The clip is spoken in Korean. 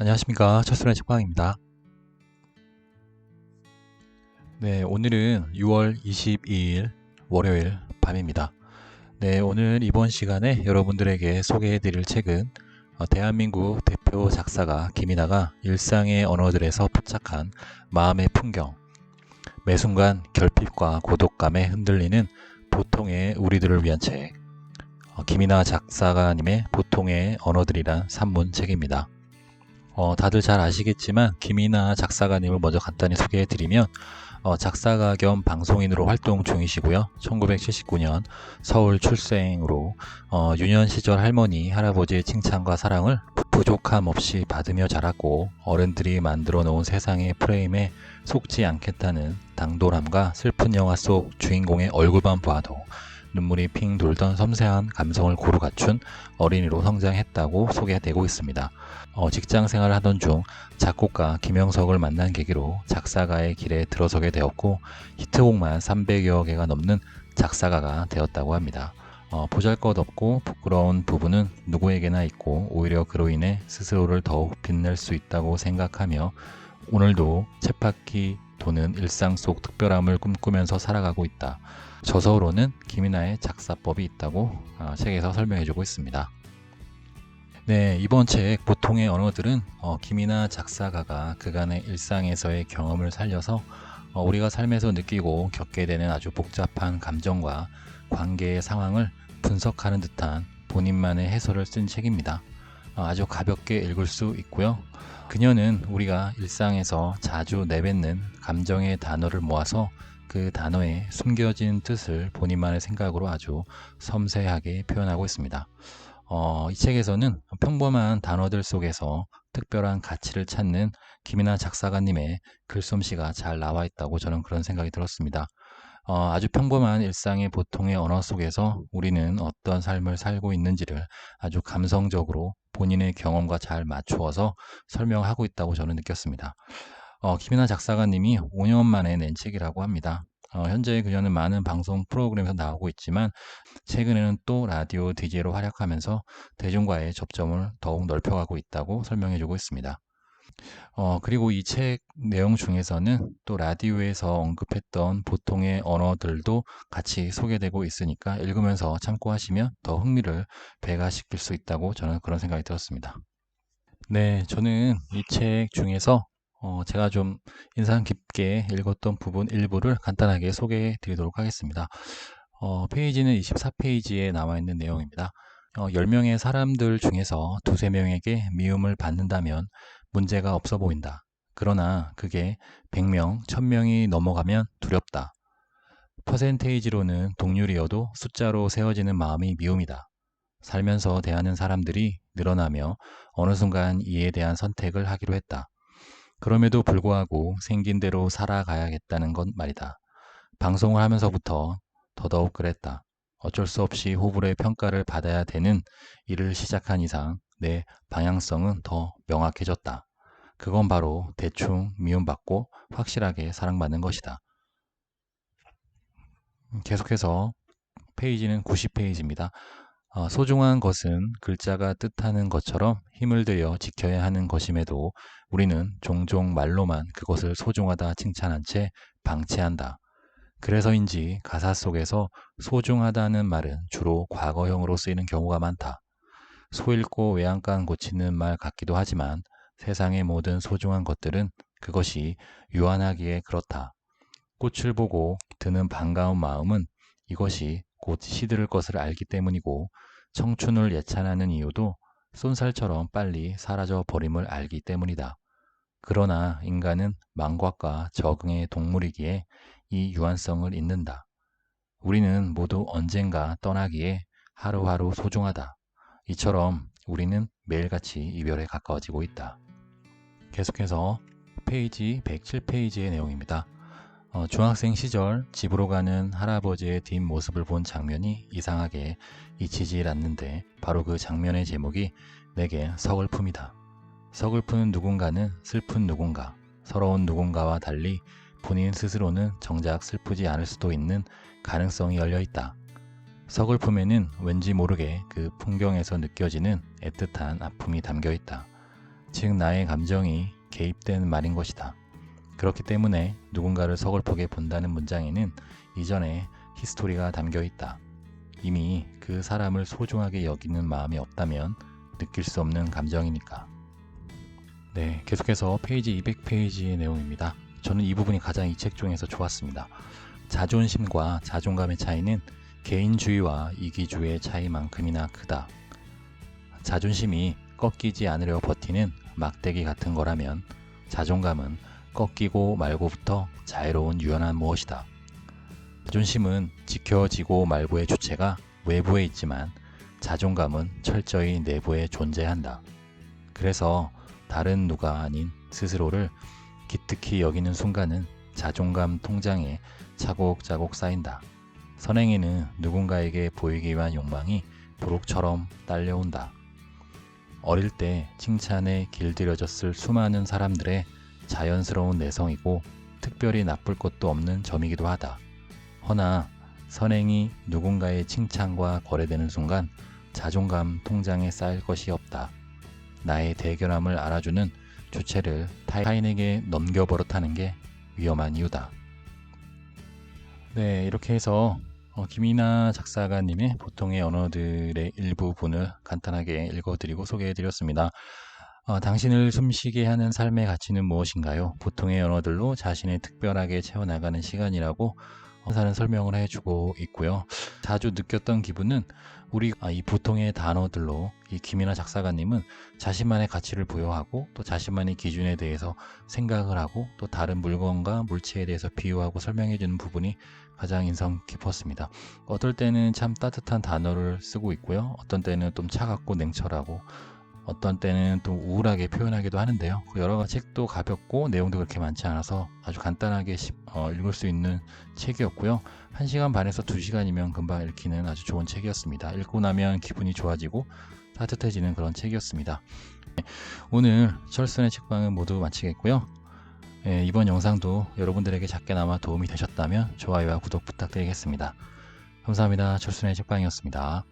안녕하십니까 첫술의 책방입니다. 네, 오늘은 6월 22일 월요일 밤입니다. 네, 오늘 이번 시간에 여러분들에게 소개해드릴 책은 어, 대한민국 대표 작사가 김이나가 일상의 언어들에서 포착한 마음의 풍경, 매 순간 결핍과 고독감에 흔들리는 보통의 우리들을 위한 책, 어, 김이나 작사가님의 보통의 언어들이란 산문책입니다. 어, 다들 잘 아시겠지만 김이나 작사가님을 먼저 간단히 소개해드리면 어, 작사가 겸 방송인으로 활동 중이시고요. 1979년 서울 출생으로 어, 유년 시절 할머니, 할아버지의 칭찬과 사랑을 부족함 없이 받으며 자랐고 어른들이 만들어 놓은 세상의 프레임에 속지 않겠다는 당돌함과 슬픈 영화 속 주인공의 얼굴만 봐도 눈물이 핑 돌던 섬세한 감성을 고루 갖춘 어린이로 성장했다고 소개되고 있습니다. 어, 직장 생활을 하던 중 작곡가 김영석을 만난 계기로 작사가의 길에 들어서게 되었고 히트곡만 300여 개가 넘는 작사가가 되었다고 합니다. 어, 보잘것없고 부끄러운 부분은 누구에게나 있고 오히려 그로 인해 스스로를 더욱 빛낼 수 있다고 생각하며 오늘도 쳇바퀴 도는 일상 속 특별함을 꿈꾸면서 살아가고 있다. 저서로는 김이나의 작사법이 있다고 어, 책에서 설명해주고 있습니다. 네, 이번 책 보통의 언어들은 어, 김이나 작사가가 그간의 일상에서의 경험을 살려서 어, 우리가 삶에서 느끼고 겪게 되는 아주 복잡한 감정과 관계의 상황을 분석하는 듯한 본인만의 해설을 쓴 책입니다. 어, 아주 가볍게 읽을 수 있고요. 그녀는 우리가 일상에서 자주 내뱉는 감정의 단어를 모아서 그 단어에 숨겨진 뜻을 본인만의 생각으로 아주 섬세하게 표현하고 있습니다. 어, 이 책에서는 평범한 단어들 속에서 특별한 가치를 찾는 김이나 작사가님의 글솜씨가 잘 나와 있다고 저는 그런 생각이 들었습니다. 어, 아주 평범한 일상의 보통의 언어 속에서 우리는 어떤 삶을 살고 있는지를 아주 감성적으로 본인의 경험과 잘 맞추어서 설명하고 있다고 저는 느꼈습니다. 어, 김이나 작사가님이 5년 만에 낸 책이라고 합니다. 어, 현재 그녀는 많은 방송 프로그램에서 나오고 있지만 최근에는 또 라디오 DJ로 활약하면서 대중과의 접점을 더욱 넓혀가고 있다고 설명해주고 있습니다. 어, 그리고 이 책 내용 중에서는 또 라디오에서 언급했던 보통의 언어들도 같이 소개되고 있으니까 읽으면서 참고하시면 더 흥미를 배가시킬 수 있다고 저는 그런 생각이 들었습니다. 네, 저는 이 책 중에서 어, 제가 좀 인상 깊게 읽었던 부분 일부를 간단하게 소개해 드리도록 하겠습니다. 어, 페이지는 24페이지에 나와 있는 내용입니다. 어, 10명의 사람들 중에서 두세 명에게 미움을 받는다면 문제가 없어 보인다. 그러나 그게 100명, 1000명이 넘어가면 두렵다. 퍼센테이지로는 동률이어도 숫자로 세워지는 마음이 미움이다. 살면서 대하는 사람들이 늘어나며 어느 순간 이에 대한 선택을 하기로 했다. 그럼에도 불구하고 생긴 대로 살아가야겠다는 건 말이다. 방송을 하면서부터 더더욱 그랬다. 어쩔 수 없이 호불호의 평가를 받아야 되는 일을 시작한 이상 내 방향성은 더 명확해졌다. 그건 바로 대충 미움받고 확실하게 사랑받는 것이다. 계속해서 페이지는 90페이지입니다. 어, 소중한 것은 글자가 뜻하는 것처럼 힘을 들여 지켜야 하는 것임에도 우리는 종종 말로만 그것을 소중하다 칭찬한 채 방치한다. 그래서인지 가사 속에서 소중하다는 말은 주로 과거형으로 쓰이는 경우가 많다. 소 읽고 외양간 고치는 말 같기도 하지만 세상의 모든 소중한 것들은 그것이 유한하기에 그렇다. 꽃을 보고 드는 반가운 마음은 이것이 곧 시들을 것을 알기 때문이고 청춘을 예찬하는 이유도 쏜살처럼 빨리 사라져 버림을 알기 때문이다. 그러나 인간은 망각과 적응의 동물이기에 이 유한성을 잊는다. 우리는 모두 언젠가 떠나기에 하루하루 소중하다. 이처럼 우리는 매일같이 이별에 가까워지고 있다. 계속해서 페이지 107페이지의 내용입니다. 어, 중학생 시절 집으로 가는 할아버지의 뒷모습을 본 장면이 이상하게 잊히질 않는데 바로 그 장면의 제목이 내게 서글픔이다. 서글픈 누군가는 슬픈 누군가, 서러운 누군가와 달리 본인 스스로는 정작 슬프지 않을 수도 있는 가능성이 열려 있다. 서글픔에는 왠지 모르게 그 풍경에서 느껴지는 애틋한 아픔이 담겨 있다. 즉 나의 감정이 개입된 말인 것이다. 그렇기 때문에 누군가를 서글프게 본다는 문장에는 이전에 히스토리가 담겨 있다. 이미 그 사람을 소중하게 여기는 마음이 없다면 느낄 수 없는 감정이니까. 네, 계속해서 페이지 200페이지의 내용입니다. 저는 이 부분이 가장 이 책 중에서 좋았습니다. 자존심과 자존감의 차이는 개인주의와 이기주의의 차이만큼이나 크다. 자존심이 꺾이지 않으려 버티는 막대기 같은 거라면 자존감은 꺾이고 말고부터 자유로운 유연한 무엇이다. 자존심은 지켜지고 말고의 주체가 외부에 있지만 자존감은 철저히 내부에 존재한다. 그래서 다른 누가 아닌 스스로를 기특히 여기는 순간은 자존감 통장에 차곡차곡 쌓인다. 선행에는 누군가에게 보이기 위한 욕망이 부록처럼 딸려온다. 어릴 때 칭찬에 길들여졌을 수많은 사람들의 자연스러운 내성이고 특별히 나쁠 것도 없는 점이기도 하다. 허나 선행이 누군가의 칭찬과 거래되는 순간 자존감 통장에 쌓일 것이 없다. 나의 대결함을 알아주는 주체를 타인에게 넘겨버릇하는 게 위험한 이유다. 네, 이렇게 해서 어, 김이나 작사가님의 보통의 언어들의 일부분을 간단하게 읽어드리고 소개해드렸습니다. 어, 당신을 숨쉬게 하는 삶의 가치는 무엇인가요? 보통의 언어들로 자신을 특별하게 채워나가는 시간이라고 사는 설명을 해주고 있고요. 자주 느꼈던 기분은 우리 아, 이 보통의 단어들로 이 김이나 작사가님은 자신만의 가치를 부여하고 또 자신만의 기준에 대해서 생각을 하고 또 다른 물건과 물체에 대해서 비유하고 설명해주는 부분이 가장 인상 깊었습니다. 어떨 때는 참 따뜻한 단어를 쓰고 있고요. 어떤 때는 좀 차갑고 냉철하고 어떤 때는 또 우울하게 표현하기도 하는데요. 그 여러 가지 책도 가볍고 내용도 그렇게 많지 않아서 아주 간단하게 시- 어, 읽을 수 있는 책이었고요. 1시간 반에서 2시간이면 금방 읽히는 아주 좋은 책이었습니다. 읽고 나면 기분이 좋아지고 따뜻해지는 그런 책이었습니다. 네, 오늘 철순의 책방은 모두 마치겠고요. 예, 이번 영상도 여러분들에게 작게나마 도움이 되셨다면 좋아요와 구독 부탁드리겠습니다. 감사합니다. 철순의 책방이었습니다.